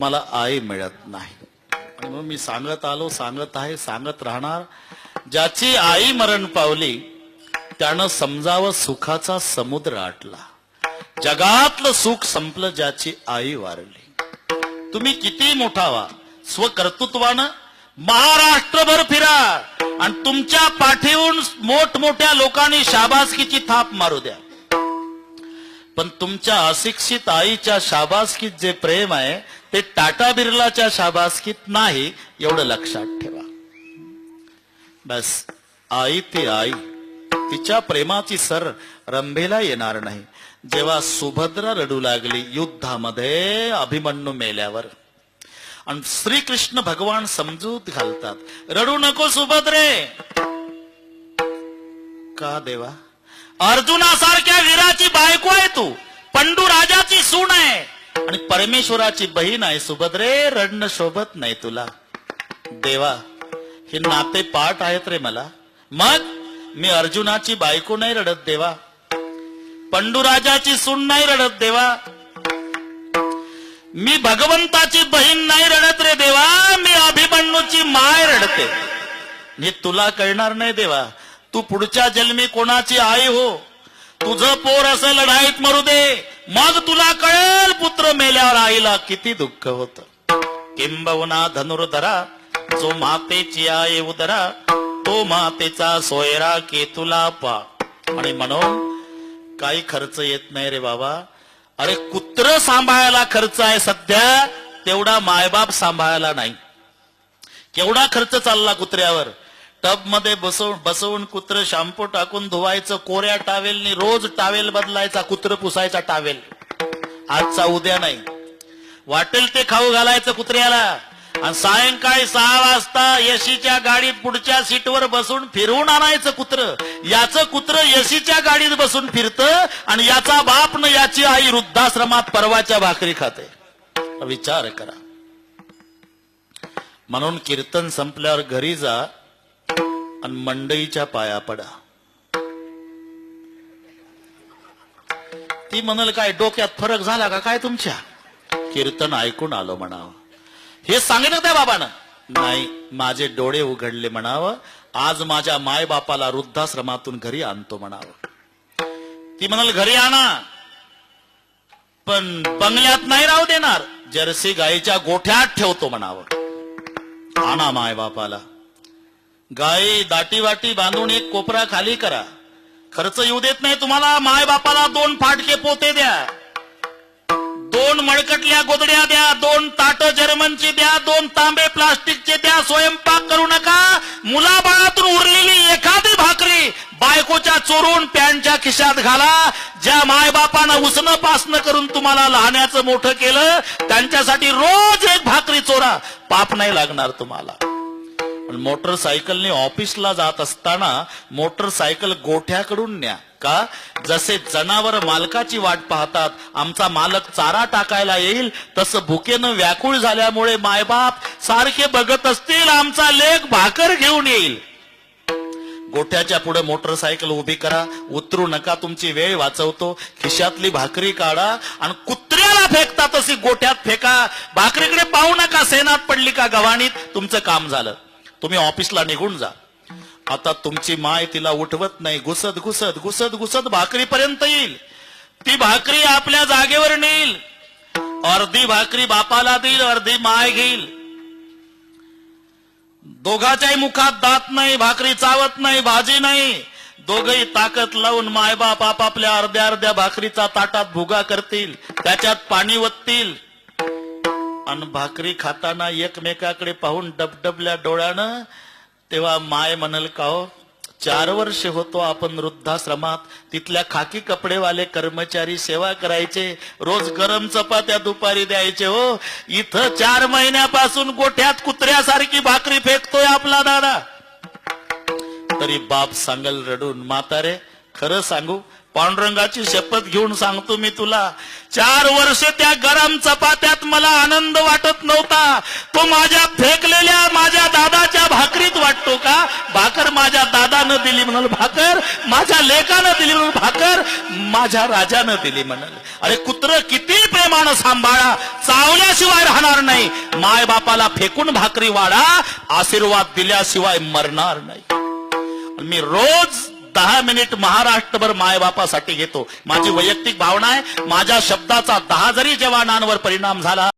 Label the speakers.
Speaker 1: मला आई मिळत नाही. आणि म्हणून मी सांगत आलो सांगत आहे सांगत राहणार. ज्याची आई मरण पावली त्यानं समजावं सुखाचा समुद्र आटला. जगातलं सुख संपलं ज्याची आई वारली. तुम्ही किती मोठा व्हा. स्वकर्तृत्वानं महाराष्ट्रभर फिरा. आणि तुमच्या पाठीहून मोठमोठ्या लोकांनी शाबासकीची थाप मारू द्या. पण तुमच्या अशिक्षित आईच्या शाबासकीत जे प्रेम आहे ते टाटा बिर्लाच्या शाबासकीत नाही एवढं लक्षात ठेवा. बस आई ती आई तिच्या प्रेमाची सर रंभेला येणार नाही. जेव्हा सुभद्रा रडू लागली युद्धामध्ये अभिमन्यू मेल्यावर. आणि श्रीकृष्ण भगवान समजूत घालतात रडू नको सुभद्रे. का देवा? अर्जुनासारख्या वीराची बायको आहे तू. पंडू राजाची सून आहे. आणि परमेश्वराची बहीण आहे. सुभद्रे रडणं शोभत नाही तुला. देवा हे नाते पाठ आहेत रे मला. मग मी अर्जुनाची बायको नाही रडत देवा. पंडुराजाची सून नाही रडत देवा. मी भगवंताची बहीण नाही रडत रे देवा. मी अभिमन्यूची माय रडते. हे तुला कळणार नाही देवा. तू पुढच्या जन्मी कोणाची आई हो? तुझं पोर असं लढाईत मरू दे. मग तुला कळेल पुत्र मेल्यावर आईला किती दुःख होत. किंबहुना धनुर्धरा जो मातेची आई उदरा तो मातेचा सोयरा केतुला पा. आणि म्हणून काही खर्च येत नाही रे बाबा. अरे कुत्र सांभाळायला खर्च आहे सध्या तेवढा मायबाप सांभाळायला नाही. केवढा खर्च चालला कुत्र्यावर? टबमध्ये बसवून बसवून कुत्र शॅम्पू टाकून धुवायचं कोऱ्या टावेलनी रोज टावेल बदलायचा कुत्र पुसायचा टावेल आजचा उद्या नाही. वाटेल ते खाऊ घालायचं कुत्र्याला. आणि सायंकाळी सहा वाजता यशीच्या गाडीत पुढच्या सीटवर बसून फिरवून आणायचं कुत्र. याचं कुत्र यशीच्या गाडीत बसून फिरतं आणि याचा बाप न याची आई वृद्धाश्रमात परवाच्या भाकरी खाते. विचार करा. म्हणून कीर्तन संपल्यावर घरी जा. आणि मंडईच्या पाया पडा. ती म्हणाल काय डोक्यात फरक झाला का? काय तुमच्या? कीर्तन ऐकून आलो म्हणावं. हे सांगितलं त्या बाबानं. नाही माझे डोळे उघडले म्हणावं. आज माझ्या मायबापाला वृद्धाश्रमातून घरी आणतो म्हणावं. ती म्हणाल घरी आणा. पण बंगल्यात नाही राहू देणार. जर्सी गाईच्या गोठ्यात ठेवतो म्हणावं. आणा मायबापाला. बापाला गाई दाटी बांधून एक कोपरा खाली करा. खर्च येऊ देत नाही तुम्हाला माय बापाला दोन फाटके पोते द्या. दोन मळकटल्या गोदड्या द्या दोन ताट जर्मनची द्या दोन तांबे प्लास्टिकचे द्या स्वयंपाक करू नका. मुलाबाळातून उरलेली एखादी भाकरी बायकोच्या चोरून पॅन्टच्या खिशात घाला. ज्या मायबापानं उसणं पासनं करून तुम्हाला लहाण्याचं मोठं केलं त्यांच्यासाठी रोज एक भाकरी चोरा. पाप नाही लागणार तुम्हाला. मोटरसायकलने ऑफिसला जात असताना मोटरसायकल गोठ्याकडून न्या. का? जसे जनावर मालकाची वाट पाहतात आमचा मालक चारा टाकायला येईल तसं भुकेनं व्याकुळ झाल्यामुळे मायबाप सारखे बघत असतील आमचा लेख भाकर घेऊन येईल. गोठ्याच्या पुढे मोटरसायकल उभी करा उतरू नका तुमची वेळ वाचवतो. खिशातली भाकरी काढा आणि कुत्र्याला फेकता तशी गोठ्यात फेका. भाकरीकडे पाहू नका सेनात पडली का गव्हाणीत तुमचं काम झालं. तुम्ही ऑफिसला निघून जा. आता तुमची माय तिला उठवत नाही. घुसत घुसत घुसत घुसत भाकरीपर्यंत येईल. ती भाकरी आपल्या जागेवर नेईल. अर्धी भाकरी बापाला देईल अर्धी माय घेईल. दोघाच्याही मुखात दात नाही भाकरी चावत नाही भाजी नाही. दोघही ताकद लावून मायबाप आपापल्या अर्ध्या अर्ध्या भाकरीचा ताटात भुगा करतील. त्याच्यात पाणी वततील. आणि भाकरी खाताना एकमेकाकडे पाहून डबडबल्या डोळ्यानं तेव्हा माय म्हणल का हो चार वर्ष होतो आपण वृद्धाश्रमात तिथल्या खाकी कपडेवाले कर्मचारी सेवा करायचे रोज गरम चपात्या दुपारी द्यायचे हो. इथं चार महिन्यापासून गोठ्यात कुत्र्यासारखी भाकरी फेकतोय आपला दादा. तरी बाप सांगल रडून म्हातारे खरं सांगू? पांडुरंगाची शपथ घेऊन सांगतो मी तुला. चार वर्ष त्या गरम चपात्यात मला आनंद वाटत नव्हता. तो माझ्या फेकलेल्या माझ्या दादाच्या भाकरीत वाटतो का? भाकर माझ्या दादानं दिली म्हणाल भाकर माझ्या लेकानं दिली म्हणून भाकर माझ्या राजानं दिली म्हणाल. अरे कुत्र किती प्रेमानं सांभाळा चावल्याशिवाय राहणार नाही. माय बापाला फेकून भाकरी वाढा आशीर्वाद दिल्याशिवाय मरणार नाही. मी रोज दहा मिनिट महाराष्ट्रभर मायबापासाठी घेतो. माझी वैयक्तिक भावना आहे माझ्या शब्दाचा दहा जरी जवानांवर परिणाम झाला